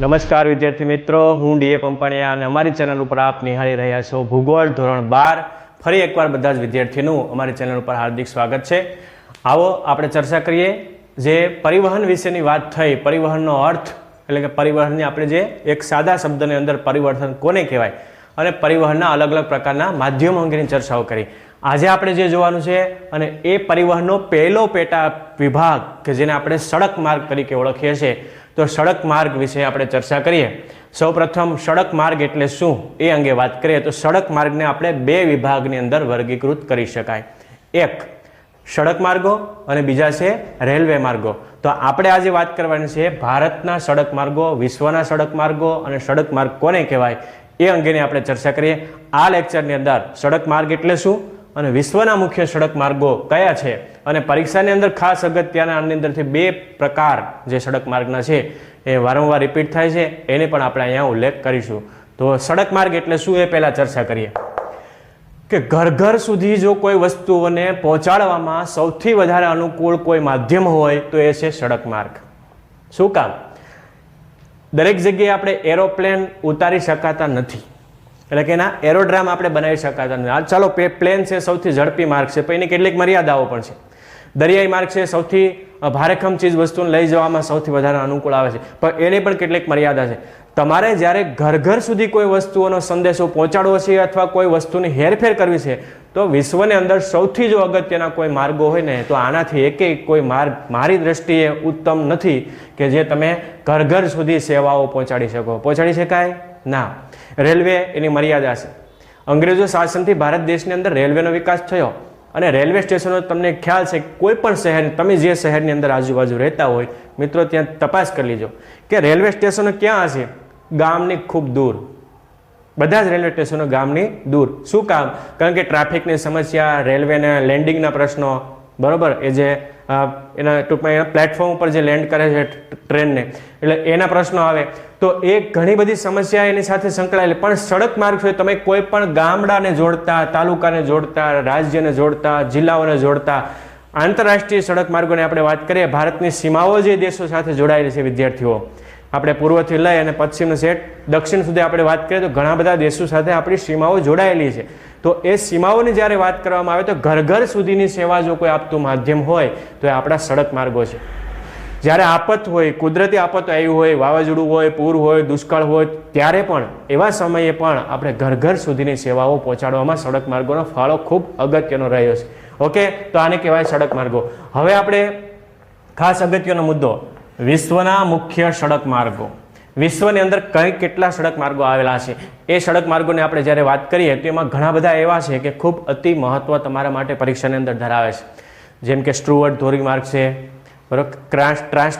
નમસ્કાર વિદ્યાર્થી મિત્રો, હું ડીએ પંપાણીયા અને અમારી ચેનલ ઉપર આપ નિહાળી રહ્યા છો ભૂગોળ ધોરણ બાર. ફરી એકવાર બધા જ વિદ્યાર્થીનું અમારી ચેનલ ઉપર હાર્દિક સ્વાગત છે. આવો આપણે ચર્ચા કરીએ જે પરિવહન વિશેની વાત થઈ. પરિવહનનો અર્થ, એટલે કે પરિવહનની આપણે જે એક સાદા શબ્દની અંદર પરિવર્તન કોને કહેવાય? અને પરિવહનના અલગ અલગ પ્રકારના માધ્યમો અંગેની ચર્ચાઓ કરી. આજે આપણે જે જોવાનું છે, અને એ પરિવહનનો પહેલો પેટા વિભાગ, કે જેને આપણે સડક માર્ગ તરીકે ઓળખીએ છીએ તો સડક માર્ગ વિશે આપણે ચર્ચા કરીએ. સૌપ્રથમ સડક માર્ગ એટલે શું? એ અંગે વાત કરીએ તો સડક માર્ગને આપણે બે વિભાગની અંદર વર્ગીકૃત કરી શકાય. એક, સડક માર્ગો અને બીજા છે રેલવે માર્ગો. તો આપણે આજે વાત કરવાની છે ભારતના સડક માર્ગો, વિશ્વના સડક માર્ગો અને સડક માર્ગ કોને કહેવાય? એ અંગેની આપણે ચર્ચા કરીએ. આ લેક્ચરની અંદર સડક માર્ગ એટલે શું? અને વિશ્વના મુખ્ય સડક માર્ગો કયા છે? અને પરીક્ષાની અંદર ખાસ અગત્યના આની અંદરથી બે પ્રકાર જે સડક માર્ગના છે એ વારંવાર રિપીટ થાય છે. એને પણ આપણે અહીંયા ઉલ્લેખ કરીશું. તો સડક માર્ગ એટલે શું એ પહેલાં ચર્ચા કરીએ. કે ઘર ઘર સુધી જો કોઈ વસ્તુઓને પહોંચાડવામાં સૌથી વધારે અનુકૂળ કોઈ માધ્યમ હોય તો એ છે સડક માર્ગ. શું કામ? દરેક જગ્યાએ આપણે એરોપ્લેન ઉતારી શકાતા નથી. એટલે કે એના એરોડ્રામ આપણે બનાવી શકાતા નથી. હાલ ચાલો પ્લેન છે, સૌથી ઝડપી માર્ગ છે. પણ એની કેટલીક મર્યાદાઓ પણ છે. દરિયાઈ માર્ગ છે, સૌથી ભારેખમ ચીજ વસ્તુને લઈ જવામાં સૌથી વધારે અનુકૂળ આવે છે. પણ એની પણ કેટલીક મર્યાદા છે. તમારે જ્યારે ઘર ઘર સુધી કોઈ વસ્તુઓનો સંદેશો પહોંચાડવો છે અથવા કોઈ વસ્તુની હેરફેર કરવી છે, તો વિશ્વની અંદર સૌથી જો અગત્યના કોઈ માર્ગો હોય ને, તો આનાથી એક કોઈ માર્ગ મારી દ્રષ્ટિએ ઉત્તમ નથી કે જે તમે ઘર ઘર સુધી સેવાઓ પહોંચાડી શકો. પહોંચાડી શકાય? ના, રેલવે એની મર્યાદા છે. અંગ્રેજો શાસનથી ભારત દેશની અંદર રેલવેનો વિકાસ થયો અને રેલવે સ્ટેશનો તમને ખ્યાલ છે કોઈ પણ શહેર તમે જે શહેરની અંદર આજુબાજુ રહેતા હોય, મિત્રો ત્યાં તપાસ કરી લેજો કે રેલવે સ્ટેશનો ક્યાં હશે? ગામની ખૂબ દૂર. બધા જ રેલવે સ્ટેશનો ગામની દૂર. શું કામ? કારણ કે ટ્રાફિકની સમસ્યા, રેલવેના લેન્ડિંગના પ્રશ્નો બરોબર? એ જે એના ટૂંકમાં એના પ્લેટફોર્મ ઉપર જે લેન્ડ કરે છે ટ્રેનને. એટલે એના પ્રશ્નો આવે. તો એ ઘણી બધી સમસ્યા એની સાથે સંકળાયેલી. પણ સડક માર્ગ છે, તમે કોઈ પણ ગામડાને જોડતા, તાલુકાને જોડતા, રાજ્યને જોડતા, જિલ્લાઓને જોડતા, આંતરરાષ્ટ્રીય સડક માર્ગોની આપણે વાત કરીએ, ભારતની સીમાઓ જે દેશો સાથે જોડાયેલી છે વિદ્યાર્થીઓ. આપણે પૂર્વથી લઈ અને પશ્ચિમનો સેટ, દક્ષિણ સુધી આપણે વાત કરીએ તો ઘણા બધા દેશો સાથે આપણી સીમાઓ જોડાયેલી છે. તો એ સીમાઓની જ્યારે વાત કરવામાં આવે તો ઘર ઘર સુધીની સેવા જો કોઈ આપતું માધ્યમ હોય, તો એ આપણા સડક માર્ગો છે. જ્યારે આફત હોય, કુદરતી આફત આવી હોય, વાવાઝોડું હોય, પૂર હોય, દુષ્કાળ હોય, ત્યારે પણ એવા સમયે પણ આપણે ઘર ઘર સુધીની સેવાઓ પહોંચાડવામાં સડક માર્ગોનો ફાળો ખૂબ અગત્યનો રહ્યો છે. ઓકે? તો આને કહેવાય સડક માર્ગો. હવે આપણે ખાસ અગત્યનો મુદ્દો. વિશ્વના મુખ્ય સડક માર્ગો. વિશ્વની અંદર કઈ કેટલા સડક માર્ગો આવેલા છે? એ સડક માર્ગોની આપણે જ્યારે વાત કરીએ તો એમાં ઘણા બધા એવા છે કે ખૂબ અતિ મહત્વ તમારા માટે પરીક્ષાની અંદર ધરાવે છે. જેમ કે સ્ટ્રુવર્ટ ધોરીમાર્ગ છે, બરોબર? ક્રાસ ટ્રાન્સ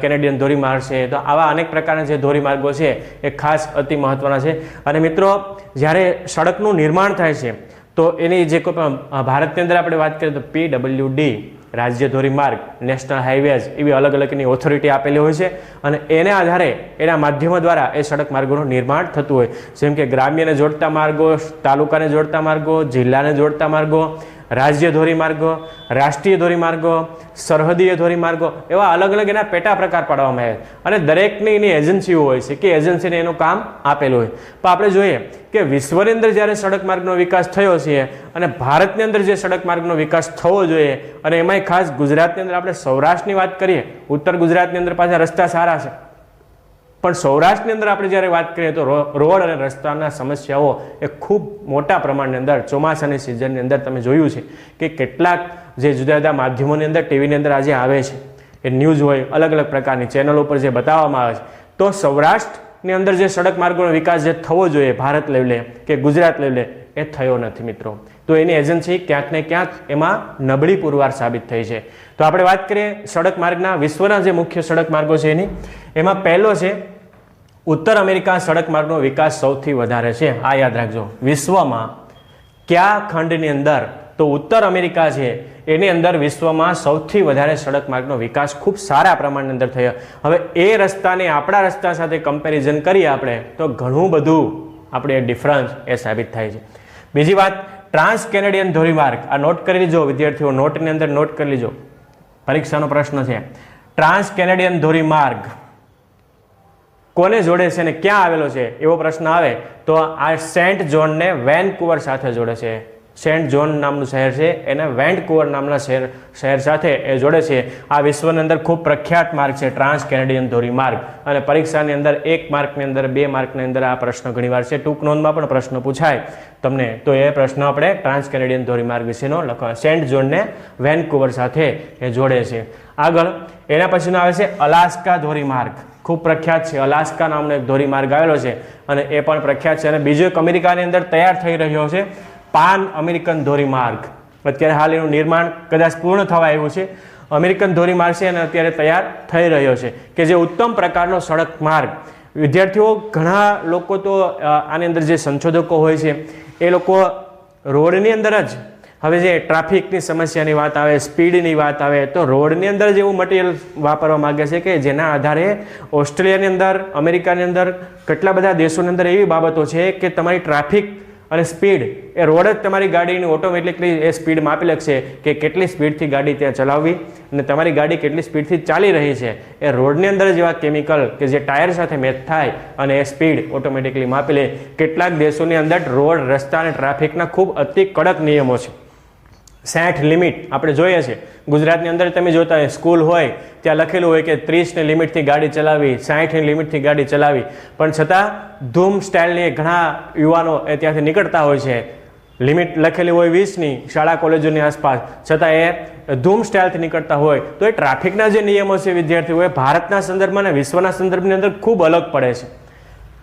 કેનેડિયન ધોરીમાર્ગ છે. તો આવા અનેક પ્રકારના જે ધોરીમાર્ગો છે એ ખાસ અતિ મહત્વના છે. અને મિત્રો, જ્યારે સડકનું નિર્માણ થાય છે, તો એની જે કોઈ પણ ભારતની અંદર આપણે વાત કરીએ તો પી ડબલ્યુ ડી રાજ્ય ધોરીમાર્ગ નેશનલ હાઈવેઝ એવી અલગ અલગની ઓથોરિટી આપેલી હોય છે અને એને આધારે એના માધ્યમો દ્વારા એ સડક માર્ગોનું નિર્માણ થતું હોય. જેમ કે ગ્રામ્યને જોડતા માર્ગો, તાલુકાને જોડતા માર્ગો, જિલ્લાને જોડતા માર્ગો રાજ્ય ધોરીમાર્ગો, રાષ્ટ્રીય ધોરીમાર્ગો, સરહદીય ધોરીમાર્ગો, એવા અલગ અલગ એના પેટા પ્રકાર પાડવામાં આવે અને દરેકની એની એજન્સીઓ હોય છે કે એજન્સીને એનું કામ આપેલું હોય. પણ આપણે જોઈએ કે વિશ્વની અંદર જ્યારે સડક માર્ગનો વિકાસ થયો છે અને ભારતની અંદર જે સડક માર્ગનો વિકાસ થવો જોઈએ અને એમાંય ખાસ ગુજરાતની અંદર આપણે સૌરાષ્ટ્રની વાત કરીએ, ઉત્તર ગુજરાતની અંદર પાછા રસ્તા સારા છે. પણ સૌરાષ્ટ્રની અંદર આપણે જ્યારે વાત કરીએ તો રોડ અને રસ્તાના સમસ્યાઓ એ ખૂબ મોટા પ્રમાણની અંદર ચોમાસાની સિઝનની અંદર તમે જોયું છે કે કેટલાક જે જુદા જુદા માધ્યમોની અંદર ટીવીની અંદર આજે આવે છે. એ ન્યૂઝ હોય, અલગ અલગ પ્રકારની ચેનલો ઉપર જે બતાવવામાં આવે છે. તો સૌરાષ્ટ્રની અંદર જે સડક માર્ગોનો વિકાસ જે થવો જોઈએ, ભારત લેવલે કે ગુજરાત લેવલે એ થયો નથી મિત્રો. તો એની એજન્સી ક્યાંક ને ક્યાંક એમાં નબળી પુરવાર સાબિત થઈ છે. તો આપણે વાત કરીએ સડક માર્ગના વિશ્વના જે મુખ્ય સડક માર્ગો છે એની. એમાં પહેલો છે ઉત્તર અમેરિકા સડક માર્ગનો વિકાસ સૌથી વધારે છે. આ યાદ રાખજો. વિશ્વમાં કયા ખંડની અંદર, તો ઉત્તર અમેરિકા છે, એની અંદર વિશ્વમાં સૌથી વધારે સડક માર્ગનો વિકાસ ખૂબ સારા પ્રમાણની અંદર થયો. હવે એ રસ્તાને આપણા રસ્તા સાથે કમ્પેરિઝન કરીએ આપણે, તો ઘણું બધું આપણે ડિફરન્સ એ સાબિત થાય છે. બીજી વાત ટ્રાન્સ કેનેડિયન ધોરીમાર્ગ. આ નોટ કરી લીજો, વિદ્યાર્થીઓ નોટની અંદર નોટ કરી લીજો. પરીક્ષાનો પ્રશ્ન છે. ટ્રાન્સ કેનેડિયન ધોરીમાર્ગ કોને જોડે છે અને ક્યાં આવેલો છે? એવો પ્રશ્ન આવે તો આ સેન્ટ જોનને વેનકુવર સાથે જોડે છે. સેન્ટ જોન નામનું શહેર છે. એને વેન્ટકુવર નામના શહેર શહેર સાથે એ જોડે છે. આ વિશ્વની અંદર ખૂબ પ્રખ્યાત માર્ગ છે, ટ્રાન્સ કેનેડિયન ધોરી માર્ગ. અને પરીક્ષાની અંદર એક માર્કની અંદર, બે માર્કની અંદર આ પ્રશ્ન ઘણીવાર છે. ટૂંક નોંધમાં પણ પ્રશ્ન પૂછાય. તમને તો એ પ્રશ્ન આપણે ટ્રાન્સ કેનેડિયન ધોરીમાર્ગ વિશેનો લખવા સેન્ટ જોનને વેનકુવર સાથે એ જોડે છે. આગળ એના પછીનો આવે છે અલાસ્કા ધોરીમાર્ગ ખૂબ પ્રખ્યાત છે. અલાસ્કા નામનો એક ધોરીમાર્ગ આવેલો છે અને એ પણ પ્રખ્યાત છે અને બીજો એક અમેરિકાની અંદર તૈયાર થઈ રહ્યો છે, પાન અમેરિકન ધોરીમાર્ગ. અત્યારે હાલ એનું નિર્માણ કદાચ પૂર્ણ થવા આવ્યું છે. અમેરિકન ધોરીમાર્ગ છે અને અત્યારે તૈયાર થઈ રહ્યો છે કે જે ઉત્તમ પ્રકારનો સડક માર્ગ. વિદ્યાર્થીઓ, ઘણા લોકો તો આની અંદર જે સંશોધકો હોય છે, એ લોકો રોડની અંદર જ હવે જે ટ્રાફિકની સમસ્યાની વાત આવે, સ્પીડની વાત આવે, તો રોડની અંદર જ એવું મટીરિયલ વાપરવા માગે છે કે જેના આધારે ઓસ્ટ્રેલિયાની અંદર, અમેરિકાની અંદર, કેટલા બધા દેશોની અંદર એવી બાબતો છે કે તમારી ટ્રાફિક અને સ્પીડ, એ રોડ જ તમારી ગાડીની ઓટોમેટિકલી એ સ્પીડ માપી લખશે કે કેટલી સ્પીડથી ગાડી ત્યાં ચલાવવી અને તમારી ગાડી કેટલી સ્પીડથી ચાલી રહી છે. એ રોડની અંદર જેવા કેમિકલ કે જે ટાયર સાથે મેચ થાય અને એ સ્પીડ ઓટોમેટિકલી માપી લે. કેટલાક દેશોની અંદર રોડ, રસ્તા અને ટ્રાફિકના ખૂબ અતિ કડક નિયમો છે. સાઠ લિમિટ આપણે જોઈએ છે ગુજરાતની અંદર તમે જોતા હોય, સ્કૂલ હોય, ત્યાં લખેલું હોય કે ત્રીસની લિમિટથી ગાડી ચલાવી, સાઠની લિમિટથી ગાડી ચલાવી. પણ છતાં ધૂમ સ્ટાઇલની ઘણા યુવાનો એ ત્યાંથી નીકળતા હોય છે. લિમિટ લખેલી હોય વીસની, શાળા કોલેજોની આસપાસ. છતાં એ ધૂમ સ્ટાઇલથી નીકળતા હોય. તો એ ટ્રાફિકના જે નિયમો છે, વિદ્યાર્થીઓ, એ ભારતના સંદર્ભમાં અને વિશ્વના સંદર્ભની અંદર ખૂબ અલગ પડે છે.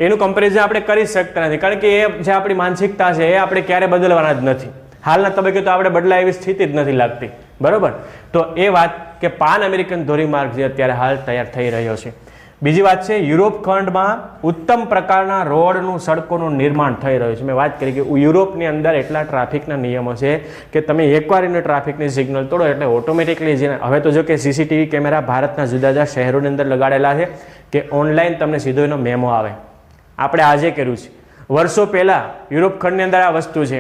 એનું કમ્પેરિઝન આપણે કરી શકતા નથી. કારણ કે એ જે આપણી માનસિકતા છે, એ આપણે ક્યારે બદલવાના જ નથી. હાલના તબક્કે તો આપણે બદલાય એવી સ્થિતિ જ નથી લાગતી. બરાબર? તો એ વાત કે પાન અમેરિકન ધોરીમાર્ગ જે અત્યારે હાલ તૈયાર થઈ રહ્યો છે. બીજી વાત છે, યુરોપ ખંડમાં ઉત્તમ પ્રકારના રોડનું, સડકોનું નિર્માણ થઈ રહ્યું છે. મેં વાત કરી કે યુરોપની અંદર એટલા ટ્રાફિકના નિયમો છે કે તમે એકવાર એને ટ્રાફિકની સિગ્નલ તોડો એટલે ઓટોમેટિકલી જે હવે તો જો કે સીસીટીવી કેમેરા ભારતના જુદા જુદા શહેરોની અંદર લગાડેલા છે કે ઓનલાઈન તમને સીધો એનો મેમો આવે. આપણે આજે કર્યું છે. વર્ષો પહેલાં યુરોપ ખંડની અંદર આ વસ્તુ છે.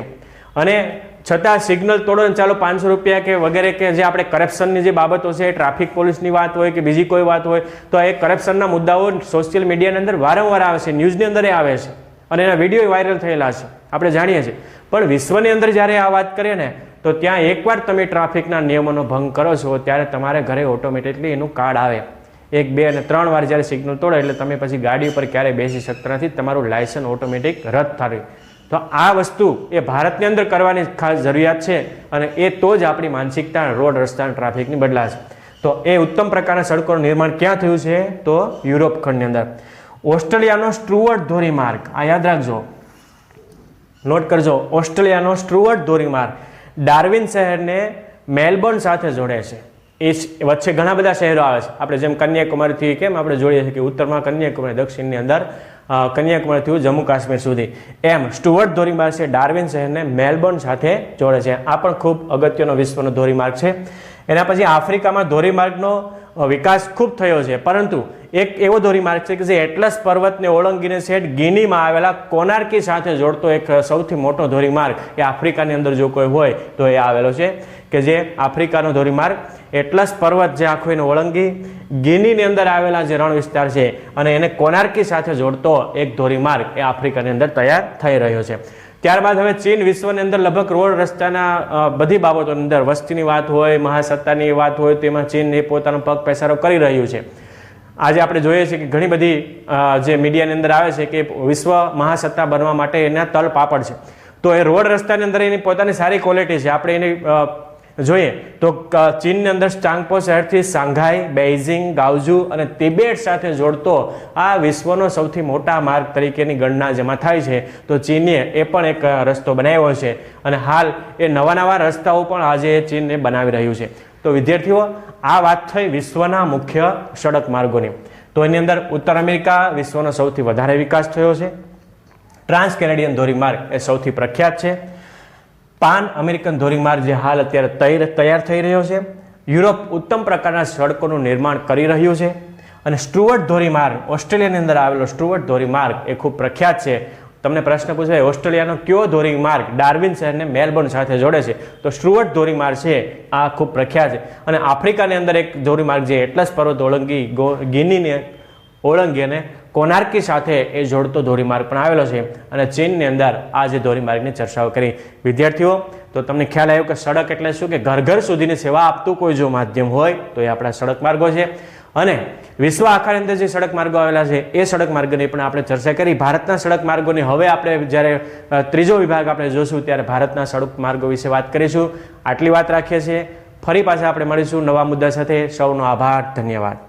અને છતાં સિગ્નલ તોડો ને ચાલો પાંચસો રૂપિયા કે વગેરે કે જે આપણે કરપ્શનની જે બાબતો છે ટ્રાફિક પોલીસની વાત હોય કે બીજી કોઈ વાત હોય, તો એ કરપ્શનના મુદ્દાઓ સોશિયલ મીડિયાની અંદર વારંવાર આવે છે ન્યૂઝની અંદર આવે છે. અને એના વીડિયો વાયરલ થયેલા છે. આપણે જાણીએ છીએ. પણ વિશ્વની અંદર જ્યારે આ વાત કરીએ ને, તો ત્યાં એકવાર તમે ટ્રાફિકના નિયમોનો ભંગ કરો છો, ત્યારે તમારે ઘરે ઓટોમેટિકલી એનું કાર્ડ આવે. એક, બે અને ત્રણ વાર જ્યારે સિગ્નલ તોડે, એટલે તમે પછી ગાડી ઉપર ક્યારેય બેસી શકતા નથી, તમારું લાયસન્સ ઓટોમેટિક રદ થાય. તો આ વસ્તુ એ ભારતની અંદર કરવાની ખાસ જરૂરિયાત છે અને એ તો જ આપણી માનસિકતા રોડ રસ્તા ટ્રાફિકની બદલાશે. તો એ ઉત્તમ પ્રકારના સડકોનું નિર્માણ ક્યાં થયું છે? તો યુરોપ ખંડની અંદર. ઓસ્ટ્રેલિયાનો સ્ટ્રુવર્ટ ધોરીમાર્ગ. આ યાદ રાખજો. નોટ કરજો. ઓસ્ટ્રેલિયાનો સ્ટ્રુવર્ટ ધોરીમાર્ગ. ડાર્વિન શહેરને મેલબોર્ન સાથે જોડે છે. એ વચ્ચે ઘણા બધા શહેરો આવે છે. આપણે જેમ કન્યાકુમારીથી કેમ આપણે જોઈએ છીએ કે ઉત્તરમાં કન્યાકુમારી, દક્ષિણની અંદર કન્યાકુમારીથી જમ્મુ કાશ્મીર સુધી. એમ સ્ટુઅર્ટ ધોરીમાર્ગ છે, ડાર્વિન શહેરને મેલબોર્ન સાથે જોડે છે. આ પણ ખૂબ અગત્યનો વિશ્વનો ધોરીમાર્ગ છે. એના પછી આફ્રિકામાં ધોરીમાર્ગનો વિકાસ ખૂબ થયો છે. પરંતુ એક એવો ધોરીમાર્ગ છે કે જે એટલસ પર્વતને ઓળંગીને છેક ગિનીમાં આવેલા કોનાર્કી સાથે જોડતો એક સૌથી મોટો ધોરીમાર્ગ એ આફ્રિકાની અંદર જો કોઈ હોય તો એ આવેલો છે કે જે આફ્રિકાનો ધોરીમાર્ગ એટલસ પર્વત જે આખો એને ઓળંગી ગિનીની અંદર આવેલા જે રણ વિસ્તાર છે અને એને કોનાર્કી સાથે જોડતો એક ધોરીમાર્ગ એ આફ્રિકાની અંદર તૈયાર થઈ રહ્યો છે. ત્યારબાદ હવે ચીન વિશ્વની અંદર લગભગ રોડ રસ્તાના બધી બાબતોની અંદર વસ્તીની વાત હોય, મહાસત્તાની વાત હોય, તેમાં ચીન એ પોતાનો પગ પેસારો કરી રહ્યું છે. આજે આપણે જોઈએ છીએ કે ઘણી બધી જે મીડિયાની અંદર આવે છે કે વિશ્વ મહાસત્તા બનવા માટે એના તલ પાપડ છે. તો એ રોડ રસ્તાની અંદર એની પોતાની સારી ક્વોલિટી છે. આપણે એની જોઈએ તો ચીનની અંદર ચાંગપો શહેરથી સાંઘાઈ બેઇઝિંગ ગાવજુ અને તિબેટ સાથે જોડતો આ વિશ્વનો સૌથી મોટા માર્ગ તરીકેની ગણના જેમાં થાય છે. તો ચીને એ પણ એક રસ્તો બનાવ્યો છે અને હાલ એ નવા નવા રસ્તાઓ પણ આજે ચીન એ બનાવી રહ્યું છે. તો વિદ્યાર્થીઓ, આ વાત થઈ વિશ્વના મુખ્ય સડક માર્ગોની. તો એની અંદર ઉત્તર અમેરિકા વિશ્વનો સૌથી વધારે વિકાસ થયો છે. ટ્રાન્સ કેનેડિયન ધોરીમાર્ગ એ સૌથી પ્રખ્યાત છે. પાન અમેરિકન ધોરીમાર્ગ જે હાલ અત્યારે તૈયાર થઈ રહ્યો છે. યુરોપ ઉત્તમ પ્રકારના સડકોનું નિર્માણ કરી રહ્યું છે. અને સ્ટુઅર્ટ ધોરીમાર્ગ, ઓસ્ટ્રેલિયાની અંદર આવેલો સ્ટુઅર્ટ ધોરીમાર્ગ એ ખૂબ પ્રખ્યાત છે. તમને પ્રશ્ન પૂછાય, ઓસ્ટ્રેલિયાનો કયો ધોરીમાર્ગ ડાર્વિન શહેરને મેલબોર્ન સાથે જોડે છે? તો સ્ટુઅર્ટ ધોરીમાર્ગ છે, આ ખૂબ પ્રખ્યાત છે. અને આફ્રિકાની અંદર એક ધોરીમાર્ગ જે એટલસ પર્વત ઓળંગી ગિનીને ઓળંગી અને કોનાર્કી સાથે એ જોડતો ધોરીમાર્ગ પણ આવેલો છે. અને ચીનની અંદર આ જે ધોરીમાર્ગની ચર્ચાઓ કરી. વિદ્યાર્થીઓ, તો તમને ખ્યાલ આવ્યો કે સડક એટલે શું? કે ઘર ઘર સુધીની સેવા આપતું કોઈ જો માધ્યમ હોય, તો એ આપણા સડક માર્ગો છે. અને વિશ્વ આખાની અંદર જે સડક માર્ગો આવેલા છે, એ સડક માર્ગની પણ આપણે ચર્ચા કરી. ભારતના સડક માર્ગોની હવે આપણે જ્યારે ત્રીજો વિભાગ આપણે જોશું, ત્યારે ભારતના સડક માર્ગો વિશે વાત કરીશું. આટલી વાત રાખીએ છીએ. ફરી પાછા આપણે મળીશું નવા મુદ્દા સાથે. સૌનો આભાર. ધન્યવાદ.